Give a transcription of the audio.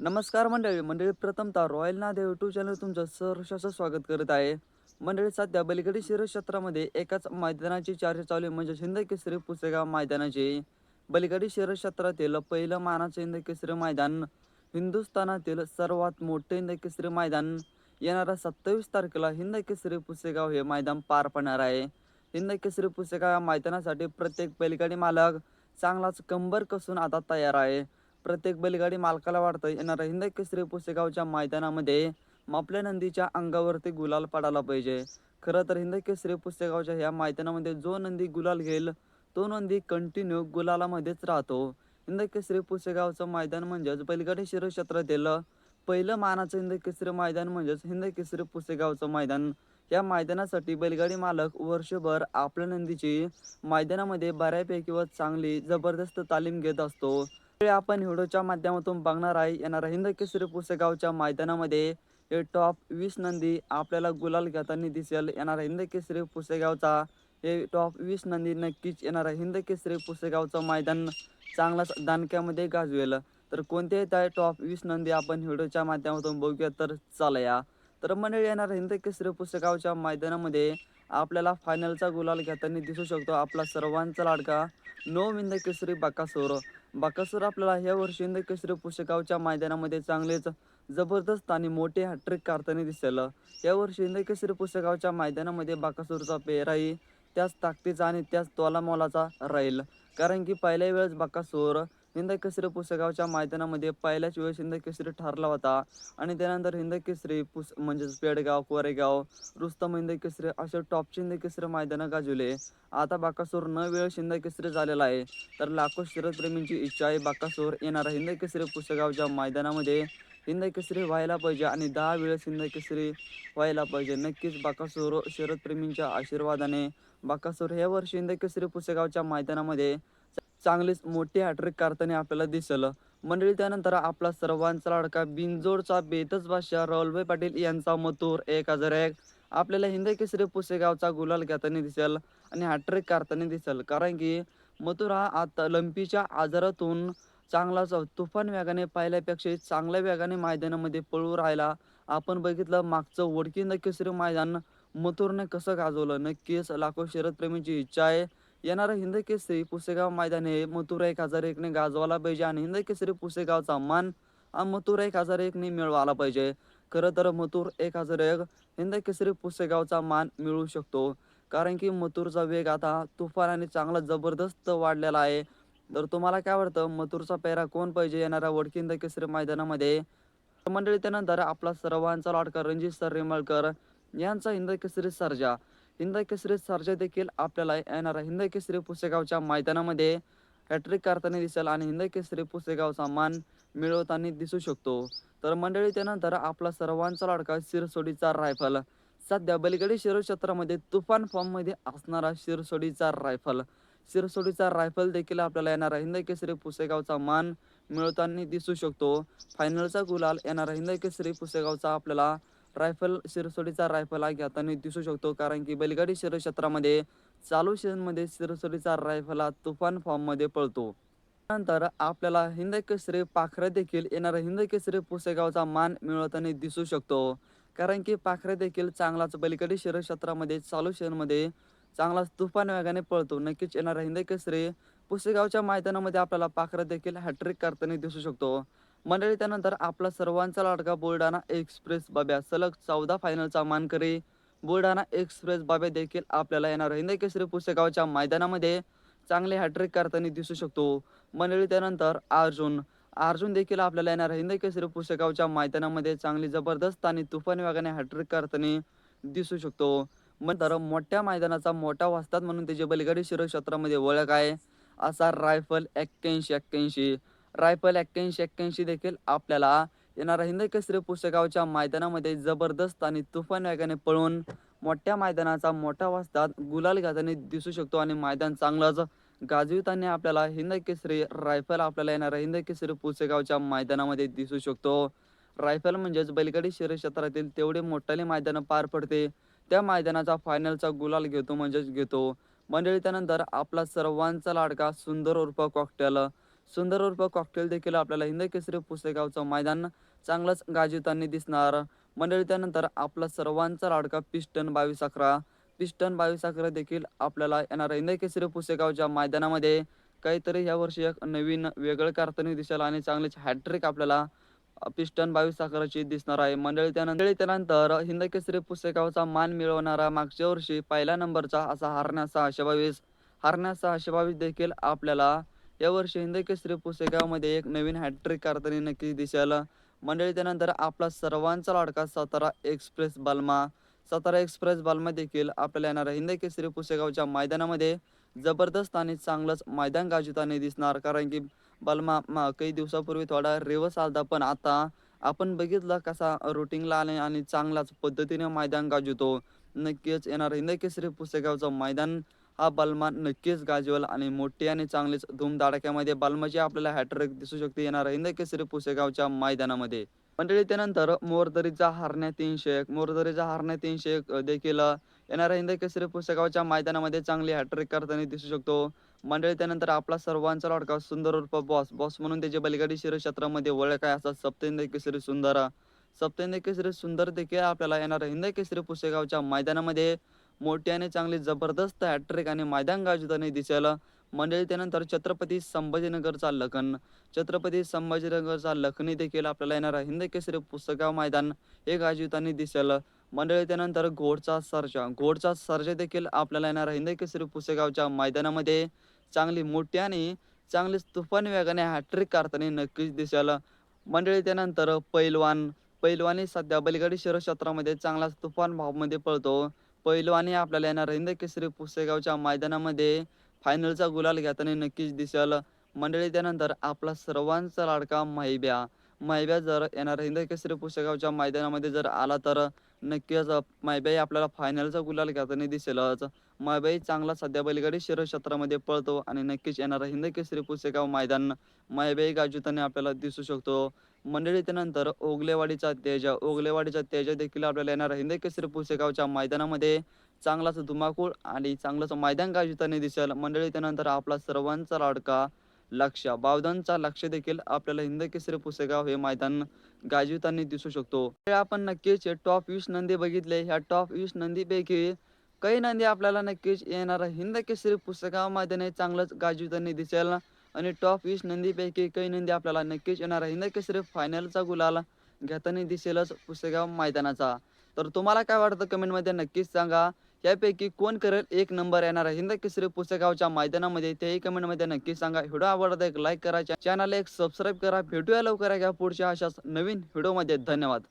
नमस्कार मंडळी. मंडळी प्रथमतः रॉयल नादे यूट्यूब चॅनल तुमचं सहर्षाचं स्वागत करत आहे. मंडळी सध्या बलिगडी शिरक्षेत्रामध्ये एकाच मैदानाची चर्चा चालू आहे. म्हणजे हिंद केसरी पुसेगाव मैदानाची. बलिगडी शिरक्षेत्रातील पहिलं मानाचं हिंद केसरी मैदान हिंदुस्थानातील सर्वात मोठे हिंद केसरी मैदान येणाऱ्या सत्तावीस तारखेला हिंद केसरी पुसेगाव हे मैदान पार पडणार आहे. हिंद केसरी पुसेगाव या मैदानासाठी प्रत्येक बैलगाडी मालक चांगलाच कंबर कसून आता तयार आहे. प्रत्येक बैलगाडी मालकाला वाटतं येणाऱ्या हिंद केसरी पुसेगावच्या मैदानामध्ये मापल्या नंदीच्या अंगावरती गुलाल पडायला पाहिजे. खरं तर हिंद केसरी पुसेगावच्या ह्या मैदानामध्ये जो नंदी गुलाल घेईल तो नंदी कंटिन्यू गुलालामध्येच राहतो. हिंद केसरी पुसेगावचं मैदान म्हणजेच बैलगाडी शिरक्षेत्रातील पहिलं मानाचं हिंद केसरी मैदान म्हणजेच हिंद केसरी पुसेगावचं मैदान. या मैदानासाठी बैलगाडी मालक वर्षभर आपल्या नंदीची मैदानामध्ये बऱ्यापैकी व चांगली जबरदस्त तालीम घेत असतो. आपण व्हिडिओच्या माध्यमातून बघणार आहे येणाऱ्या हिंद केसरी पुसेगावच्या मैदानामध्ये. हे टॉप वीस नंदी आपल्याला गुलाल घेताना दिसेल येणारा हिंद केसरी पुसेगावचा. हे टॉप वीस नंदी नक्कीच येणारा हिंद केसरी पुसेगावचं मैदान चांगलाच दानक्यामध्ये गाजवेल. तर कोणत्याही त्या टॉप वीस नंदी आपण व्हिडिओच्या माध्यमातून बघूया तर चालया. तर मंडळी येणार हिंद केसरी पुसेगावच्या मैदानामध्ये. आपल्याला फायनलचा गुलाल घेताना दिसू शकतो. आपला सर्वांचा लाडका नो हिंद केसरी बाकासोर. बाकासूर आपल्याला ह्या वर्षी इंद केसरी पुस्तकावच्या मैदानामध्ये चांगलेच जबरदस्त आणि मोठे हॅट्रिक काढताना दिसेल. या वर्षी इंद केसरी पुस्तकावच्या मैदानामध्ये बाकासूरचा पेहराही त्याच ताकदीचा आणि त्याच तोलामोलाचा राहील. कारण की पहिल्या वेळेस बाकासूर हिंद केसरी पुस्तकावच्या मैदानामध्ये पहिल्याच वेळेस हिंद केसरी ठरला होता आणि त्यानंतर हिंद केसरी पुस म्हणजेच पेडगाव कोरेगाव रुस्तम हिंद केसरी असे टॉपचे हिंद केसरी मैदानं गाजवले आता बाकासूर न वेळ हिंद केसरी झालेला आहे तर लाखो शरदप्रेमींची इच्छा आहे बाकासूर येणारा हिंद केसरी पुस्तकाच्या मैदानामध्ये हिंद केसरी व्हायला पाहिजे आणि दहा वेळेस हिंद केसरी व्हायला पाहिजे नक्कीच बाकासूर शरदप्रेमींच्या आशीर्वादाने बाकासूर हे वर्षी हिंद केसरी पुस्तकाच्या मैदानामध्ये चांगलीच मोठी हॅट्रिक करताना आपल्याला दिसलं. मंडळी त्यानंतर आपला सर्वांचा लाडका बिनजोडचा बेतच बादशाह राहुलभाई पाटील यांचा मथुर एक हजार एक. आपल्याला हिंद केसरी पुसेगावचा गुलाल घेताना दिसेल आणि हॅट्रिक करताना दिसेल. कारण की मथुर हा आता लंपीच्या आजारातून चांगलाच तुफान वेगाने पाहिल्यापेक्षा चांगल्या वेगाने मैदानामध्ये पळू राहिला. आपण बघितलं मागचं वडकी केसरी मैदान मथुरने कसं गाजवलं? नक्कीच लाखो शरदप्रेमींची इच्छा आहे. येणारं हिंद केसरी पुसेगाव मैदान हे मथुरा एक हजार एकने गाजवायला पाहिजे आणि हिंद केसरी पुसेगावचा मान मथुरा एक हजार एकने मिळवायला पाहिजे. खरं तर मथुर एक हजार एक हिंद केसरी पुसेगावचा मान मिळू शकतो. कारण की मथुरचा वेग आता तुफान आणि चांगला जबरदस्त वाढलेला आहे. तर तुम्हाला काय वाटतं? मथुरचा पेहरा कोण पाहिजे येणाऱ्या वडकी हिंद केसरी मैदानामध्ये मंडळी त्यानंतर आपला सर्वांचा लाडका रणजित सर रेमळकर यांचा हिंद केसरी सर्जा. हिंद केसरी सर्जा देखील आपल्याला येणाऱ्या हिंद केसरी पुसेगावच्या मैदानामध्ये हॅट्रिक करताना दिसेल आणि हिंद केसरी पुसेगावचा मान मिळवताना दिसू शकतो. तर मंडळी त्यानंतर आपला सर्वांचा लाडका शिरसोडीचा रायफल. सध्या बलिगडी शिरो क्षेत्रामध्ये तुफान फॉर्ममध्ये असणारा शिरसोडीचा रायफल. शिरसोडीचा रायफल देखील आपल्याला येणारा हिंद केसरी पुसेगावचा मान मिळवताना दिसू शकतो. फायनलचा गुलाल येणारा हिंद केसरी पुसेगावचा आपल्याला रायफल शिरसोडीचा रायफल हा घेताना दिसू शकतो कारण की बैलगाडी शरीर क्षेत्रामध्ये चालू सीझनमध्ये शिरसोडीचा रायफल हा तुफान फॉर्ममध्ये पळतो. नंतर आपल्याला हिंद केसरी पाखरे देखील येणारा. हिंद केसरी पुसेगावचा मान मिळवताना दिसू शकतो कारण की पाखरे देखील चांगलाच बैलगाडी शरीर क्षेत्रामध्ये चालू सीझनमध्ये चांगलाच तुफान वेगाने पळतो. नक्कीच येणारा हिंद केसरी पुसेगावच्या मैदानामध्ये आपल्याला पाखरे देखील हॅट्रिक करताना दिसू शकतो. मंडळी त्यानंतर आपला सर्वांचा लाडका बुलढाणा एक्सप्रेस बाब्या. सलग चौदा फायनलचा मानकरी बुलढाणा एक्सप्रेस बाब्या देखील आपल्याला येणार हिंदकेसरी केसरी मैदानामध्ये चांगले हॅट्रिक करताना दिसू शकतो. मंडळी त्यानंतर अर्जुन. अर्जुन देखील आपल्याला येणार हिंद केसरी मैदानामध्ये चांगली जबरदस्त आणि तुफान वेगाने हॅट्रिक करताना दिसू शकतो. नंतर मोठ्या मैदानाचा मोठा वाचतात म्हणून त्याची बलगाडी शिरो क्षेत्रामध्ये ओळख आहे. असा रायफल एक्क्याऐंशी एक्क्याऐंशी. रायफल एक्क्याऐंशी एक्क्याऐंशी देखील आपल्याला येणाऱ्या हिंद केसरी पुस्तकावच्या मैदानामध्ये जबरदस्त आणि तुफान वेगाने पळून मोठ्या मैदानाचा मोठा वाजतात गुलाल घाताने दिसू शकतो आणि मैदान चांगलाच गाजविताना आपल्याला हिंद केसरी रायफल आपल्याला येणाऱ्या हिंद केसरी पुसेगावच्या मैदानामध्ये दिसू शकतो. रायफल म्हणजेच बैलगाडी शरीर क्षेत्रातील तेवढे मोठाले मैदान पार पडते. त्या मैदानाचा फायनलचा गुलाल घेतो म्हणजेच घेतो. मंडळी त्यानंतर आपला सर्वांचा लाडका सुंदर उर्फ कॉकटेल सुंदर उर्फ कॉकटेल देखील आपल्याला हिंद केसरी पुसेगावचं मैदान चांगलंच गाजवताना दिसणार. मंडळी त्यानंतर आपला सर्वांचा लाडका पिस्टन बावीस अकरा पिस्टन बावीस अकरा देखील आपल्याला येणार हिंद केसरी पुसेगावच्या मैदानामध्ये काहीतरी ह्या वर्षी एक नवीन वेगळं करताना दिसेल आणि चांगलीच हॅट्रिक आपल्याला पिस्टन बावीस अकराची दिसणार आहे. मंडळी त्यानंतर त्यानंतर हिंद केसरी पुसेगावचा मान मिळवणारा मागच्या वर्षी पहिल्या नंबरचा असा हरण्या सहाशे बावीस हरण्या सहाशे बावीस देखील आपल्याला या वर्षी हिंद केसरी पुसेगावमध्ये एक नवीन हॅट्रिक करताना नक्की दिसेल मंडळी त्यानंतर आपला सर्वांचा लाडका सातारा एक्सप्रेस बालमा. सातारा एक्सप्रेस बालमा देखील आपल्याला येणाऱ्या हिंद केसरी पुसेगावच्या मैदानामध्ये जबरदस्त आणि चांगलंच मैदान गाजवताना दिसणार. कारण की बलमा मा काही दिवसापूर्वी थोडा रेवस आलता पण आता आपण बघितलं कसा रुटीनला आले आणि चांगलाच पद्धतीने मैदान गाजवतो. नक्कीच येणार हिंद केसरी पुसेगावचं मैदान हा बलमा नक्कीच गाजवेल आणि मोठी आणि चांगलीच धूमधडाक्यामध्ये बलमाची आपल्याला हॅट्रिक दिसू शकते. येणार हिंद केसरी पुसेगावच्या मैदानामध्ये. मंडळी त्यानंतर मोरदरीचा हारण्या तीनशे एक. मोरदरीचा हारण्या तीनशे एक देखील येणाऱ्या हिंद केसरी पुसेगावच्या मैदानामध्ये चांगली हॅट्रिक करताना दिसू शकतो. मंडळी त्यानंतर आपला सर्वांचा लाडका सुंदर उर्फ बॉस. बॉस म्हणून त्याची बलगाडी शिरक्षेत्रामध्ये ओळख आहे. असा सप्तेंद्र केसरी सुंदर सप्तेंद्र केसरी सुंदर देखील आपल्याला येणार हिंद केसरी पुसेगावच्या मैदानामध्ये मोठी आणि चांगली जबरदस्त हॅट्रिक आणि मैदान गाजवताना दिसायला मंडळी त्यानंतर छत्रपती संभाजीनगरचा लखन. छत्रपती संभाजीनगरचा लखनी देखील आपल्याला येणार हिंद केसरी पुस्तका मैदान हे गाजवताना दिसेल मंडळी त्यानंतर घोडचा सर्जा. घोडचा सर्जा देखील आपल्याला येणार हिंद केसरी पुसेगावच्या मैदानामध्ये चांगली मोठी आणि चांगली तुफान वेगाने हॅट्रिक करताना नक्कीच दिसेल मंडळी त्यानंतर पैलवान. पैलवानी सध्या बलिगाडी क्षेत्रामध्ये चांगलाच तुफान भावमध्ये पळतो. पैलवानी आपल्याला येणार हिंद केसरी पुसेगावच्या मैदानामध्ये फायनलचा गुलाल घेताना नक्कीच दिसेल. मंडळी त्यानंतर आपला सर्वांचा लाडका माहिब्या. माहिब्या जर येणार हिंद केसरी पुसेगावच्या मैदानामध्ये जर आला तर नक्कीच मायबाई आपल्याला फायनलचा गुलाल घेताना दिसेलच. मायबाई चांगला सध्या बैलगाडी क्षेत्रामध्ये पळतो आणि नक्कीच येणारा हिंद केसरी पुसेगाव मैदान. मायबाई गाजवताना आपल्याला दिसू शकतो. मंडळी त्यानंतर ओगलेवाडीचा तेजा ओगलेवाडीचा तेजा देखील आपल्याला येणारा हिंद केसरी पुसेगावच्या मैदानामध्ये चांगलाच धुमाकूळ आणि चांगलंच मैदान गाजताना दिसेल. मंडळी त्यानंतर आपला सर्वांचा लाडका लक्ष बावधनचा लक्ष देखील आपल्याला हिंद केसरी पुसेगाव हे मैदान गाजवताना दिसू शकतो. आपण नक्कीच टॉप वीस नंदी बघितले. ह्या टॉप वीस नंदीपैकी काही नंदी आपल्याला नक्कीच येणारा. हिंद केसरी पुस्तकाव मैदान चांगलंच गाजवताना दिसेल. आणि टॉप वीस नंदीपैकी काही नंदी आपल्याला नक्कीच येणार आहे. नक्कीच सिर्फ फायनलचा गुलाल घेताना दिसेलच पुसेगाव मैदानाचा. तर तुम्हाला काय वाटतं कमेंटमध्ये नक्कीच सांगा. यापैकी कोण करेल एक नंबर येणार हिंद केसरी पुसेगावच्या मैदानामध्ये तेही कमेंटमध्ये नक्कीच सांगा. व्हिडिओ आवडता एक लाईक करा. चॅनल एक सबस्क्राईब करा. भेटूया लवकर या पुढच्या अशाच नवीन व्हिडिओमध्ये धन्यवाद.